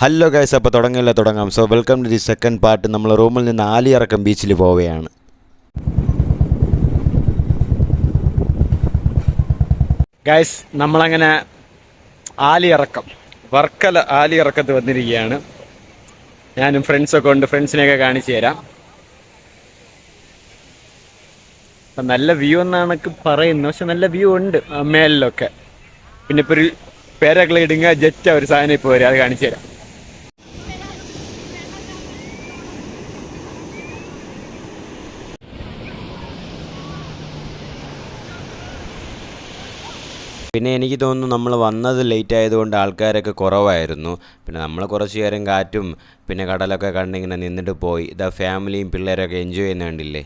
Hello guys അപ്പോൾ തുടങ്ങില്ല തുടങ്ങാം. So welcome to the second part നമ്മൾ റൂമിൽ നിന്ന് ആലിയിറക്കം ബീച്ചിൽ പോവുകയാണ്. ഗൈസ് നമ്മളങ്ങനെ ആലിയിറക്കം വർക്കല ആലിയിറക്കത്ത് വന്നിരിക്കുകയാണ്. ഞാനും ഫ്രണ്ട്സൊക്കെ ഉണ്ട് ഫ്രണ്ട്സിനെയൊക്കെ കാണിച്ചു തരാം. അപ്പം നല്ല വ്യൂ എന്നാണ് പറയുന്നത്. പക്ഷെ നല്ല വ്യൂ ഉണ്ട് മേലിലൊക്കെ പിന്നെ ഇപ്പോൾ ഒരു പാരാഗ്ലൈഡിങ് ജെറ്റ് ഒരു സാധനം ഇപ്പോൾ വരും അത് കാണിച്ചു തരാം. പിന്നെ എനിക്ക് തോന്നുന്നു നമ്മൾ വന്നത് ലേറ്റ് ആയതുകൊണ്ട് ആൾക്കാരൊക്കെ കുറവായിരുന്നു. പിന്നെ നമ്മൾ കുറച്ച് നേരം കാറ്റും പിന്നെ കടലൊക്കെ കണ്ടിങ്ങനെ നിന്നിട്ട് പോയി. ഇതാ ഫാമിലിയും പിള്ളേരൊക്കെ എൻജോയ് ചെയ്യുന്ന കണ്ടില്ലേ?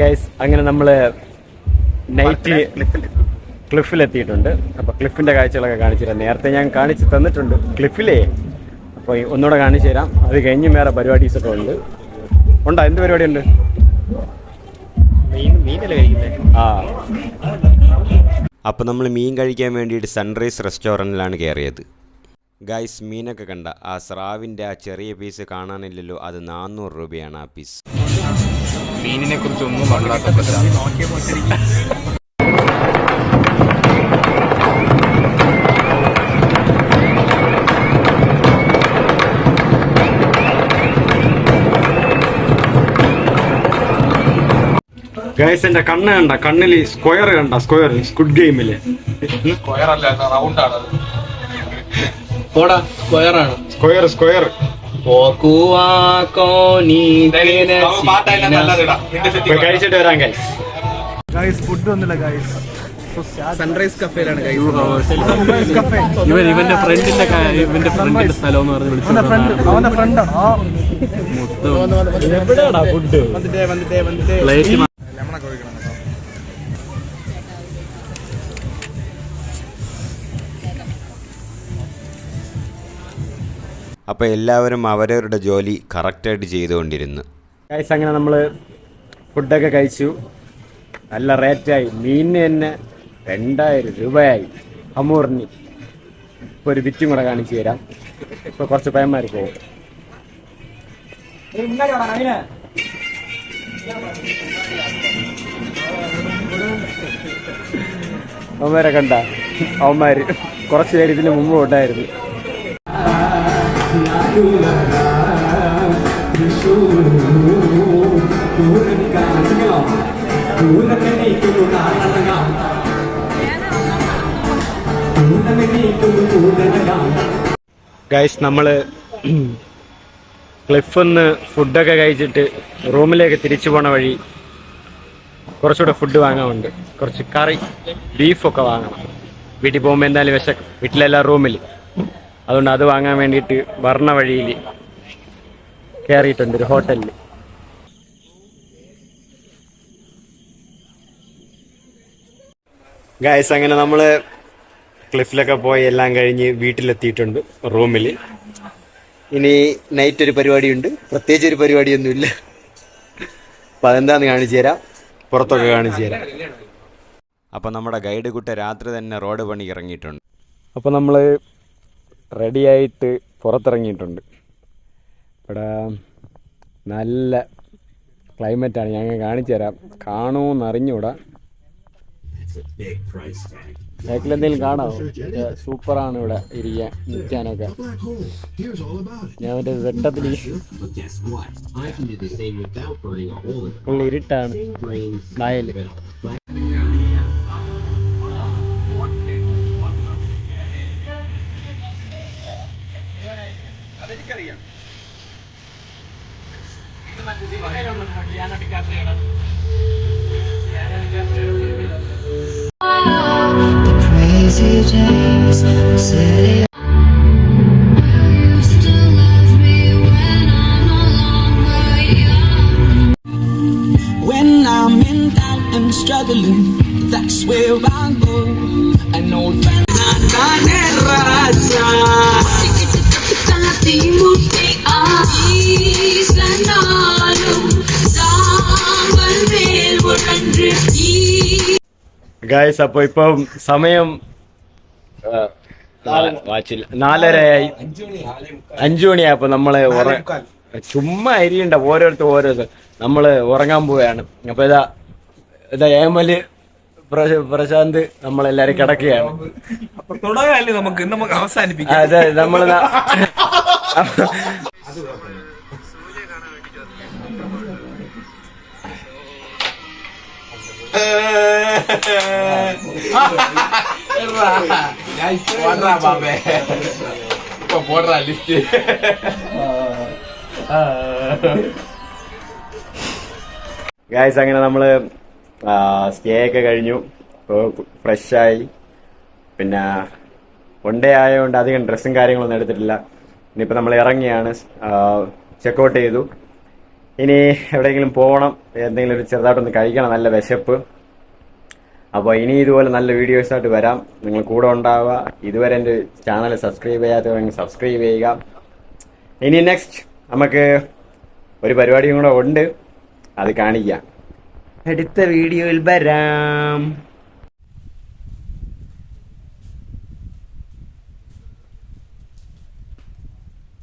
ഗൈസ് അങ്ങനെ നമ്മൾ നൈറ്റ് ക്ലിഫിലെത്തിയിട്ടുണ്ട് അപ്പോൾ ക്ലിഫിന്റെ കാഴ്ചകളൊക്കെ കാണിച്ചു നേരത്തെ ഞാൻ കാണിച്ചു തന്നിട്ടുണ്ട് ക്ലിഫിലേ അപ്പോൾ ഒന്നുകൂടെ കാണിച്ചു തരാം. അത് കഴിഞ്ഞ് വേറെ പരിപാടീസൊക്കെ ഉണ്ട്. ഉണ്ടോ? എന്ത് പരിപാടി ഉണ്ട് ആ. അപ്പോൾ നമ്മൾ മീൻ കഴിക്കാൻ വേണ്ടിയിട്ട് സൺറൈസ് റെസ്റ്റോറന്റിലാണ് കയറിയത്. ഗൈസ് മീനൊക്കെ കണ്ട. ആ സ്രാവിന്റെ ആ ചെറിയ പീസ് കാണാനില്ലല്ലോ. അത് നാനൂറ് രൂപയാണ് ആ പീസ് മീനിനെ കുറിച്ച് ഗൈസ് എന്റെ കണ്ണ് കണ്ട കണ്ണിൽ സ്ക്വയർ കണ്ട സ്ക്വയർ സ്കുഡ് ഗെയിമിൽ സ്ക്വയർ അല്ല റൗണ്ട് ആണ് പോടാ സ്ക്വയർ ആണ്. സ്ക്വയർ സ്ക്വയർ കഴിച്ചിട്ട് വരാം ഗൈസ് സൺറൈസ് കഫേയിലാണ് ഇവൻ ഇവന്റെ ഫ്രണ്ടിന്റെ ഇവന്റെ ഫ്രണ്ടിന്റെ സ്ഥലം എന്ന് പറഞ്ഞ് വിളിച്ചു. എവിടെയാടാ ഫുഡ് അപ്പോൾ എല്ലാവരും അവരവരുടെ ജോലി കറക്റ്റായിട്ട് ചെയ്തുകൊണ്ടിരുന്നു. ഗൈസ് അങ്ങനെ നമ്മൾ ഫുഡൊക്കെ കഴിച്ചു. നല്ല റേറ്റായി മീനിന് തന്നെ രണ്ടായിരം രൂപയായി. അമൂറിന് ഇപ്പോൾ ഒരു ബിറ്റും കൂടെ കാണിച്ചു തരാം. ഇപ്പോൾ കുറച്ച് പയ്യന്മാർ പോകും അവന്മാരെ കണ്ട. അവന്മാര് കുറച്ച് പേര് ഇതിന് മുമ്പ് ഉണ്ടായിരുന്നു. ഗൈസ് നമ്മൾ ക്ലിഫിന്ന് ഫുഡൊക്കെ കഴിച്ചിട്ട് റൂമിലേക്ക് തിരിച്ചു പോണ വഴി കുറച്ചുകൂടെ ഫുഡ് വാങ്ങാനുണ്ട്. കുറച്ച് കറി ബീഫൊക്കെ വാങ്ങണം. വീട്ടിൽ പോകുമ്പോൾ എന്തായാലും വിശക്കും വീട്ടിലെല്ലാം റൂമിൽ അതുകൊണ്ട് അത് വാങ്ങാൻ വേണ്ടിയിട്ട് വർണ വഴിയിൽ കയറിയിട്ടുണ്ട് ഒരു ഹോട്ടലിൽ ഗായസ് അങ്ങനെ നമ്മൾ ക്ലിഫിലൊക്കെ പോയി എല്ലാം കഴിഞ്ഞ് വീട്ടിലെത്തിയിട്ടുണ്ട് റൂമിൽ ഇനി നൈറ്റ് ഒരു പരിപാടിയുണ്ട്. പ്രത്യേകിച്ച് ഒരു പരിപാടിയൊന്നുമില്ല. അപ്പം അതെന്താണെന്ന് കാണിച്ചു തരാം. പുറത്തൊക്കെ കാണിച്ചു തരാം. അപ്പോൾ നമ്മുടെ ഗൈഡ് കുട്ട രാത്രി തന്നെ റോഡ് പണി ഇറങ്ങിയിട്ടുണ്ട്. അപ്പോൾ നമ്മൾ റെഡിയായിട്ട് പുറത്തിറങ്ങിയിട്ടുണ്ട്. ഇവിടെ നല്ല ക്ലൈമറ്റാണ്. ഞങ്ങൾ കാണിച്ചു തരാം. കാണുമെന്ന് അറിഞ്ഞൂടാ ബാക്കിൽ എന്തെങ്കിലും കാണാമോ സൂപ്പറാണ് ഇവിടെ ഇരിക്കാൻ നിൽക്കാനൊക്കെ. ഞാൻ മറ്റേ വെട്ടത്തിൽ ഉള്ള ഇരുട്ടാണ്. what? I can do the same without burning a hole in it. Full ഇരുട്ടാണ് Brains. Nair Crazy days, city used to love me when I'm no longer young. When I'm in doubt and struggling, that's where I go. An old ആ guys അപ്പൊ ഇപ്പം സമയം വാച്ചില്ല നാലരയായി. അഞ്ചു മണിയായി അപ്പൊ നമ്മളെ ചുമ്മാ അരിയണ്ട ഓരോരുത്തർ ഓരോ നമ്മൾ ഉറങ്ങാൻ പോവുകയാണ്. അപ്പൊ ഇതാ ഇതാ ഏമൽ പ്രശാന്ത് നമ്മളെല്ലാരും കിടക്കുകയാണ്. തുടങ്ങാല്ലേ നമുക്ക്? നമുക്ക് അവസാനിപ്പിക്കാം. അതെ നമ്മൾ നാ- പോടാ ബാബേ ഇപ്പൊ പോടാ ലിസ്റ്റ് ഗായ്സ് അങ്ങനെ നമ്മൾ സ്റ്റേ ഒക്കെ കഴിഞ്ഞു. ഫ്രഷായി. പിന്നെ വൺ ഡേ ആയതുകൊണ്ട് അധികം ഡ്രസ്സും കാര്യങ്ങളൊന്നും എടുത്തിട്ടില്ല. ഇനിയിപ്പോൾ നമ്മൾ ഇറങ്ങിയാണ്. ചെക്കൗട്ട് ചെയ്തു. ഇനി എവിടെയെങ്കിലും പോകണം. എന്തെങ്കിലും ഒരു ചെറുതായിട്ടൊന്ന് കഴിക്കണം. നല്ല വിശപ്പ്. അപ്പോൾ ഇനി ഇതുപോലെ നല്ല വീഡിയോസായിട്ട് വരാം. നിങ്ങൾ കൂടെ ഉണ്ടാവുക. ഇതുവരെ എന്റെ ചാനൽ സബ്സ്ക്രൈബ് ചെയ്യാത്തവരെങ്കിൽ സബ്സ്ക്രൈബ് ചെയ്യുക. ഇനി നെക്സ്റ്റ് നമുക്ക് ഒരു പരിപാടിയും കൂടെ ഉണ്ട്. അത് കാണിക്കാം. അടുത്ത വീഡിയോയിൽ വരാം.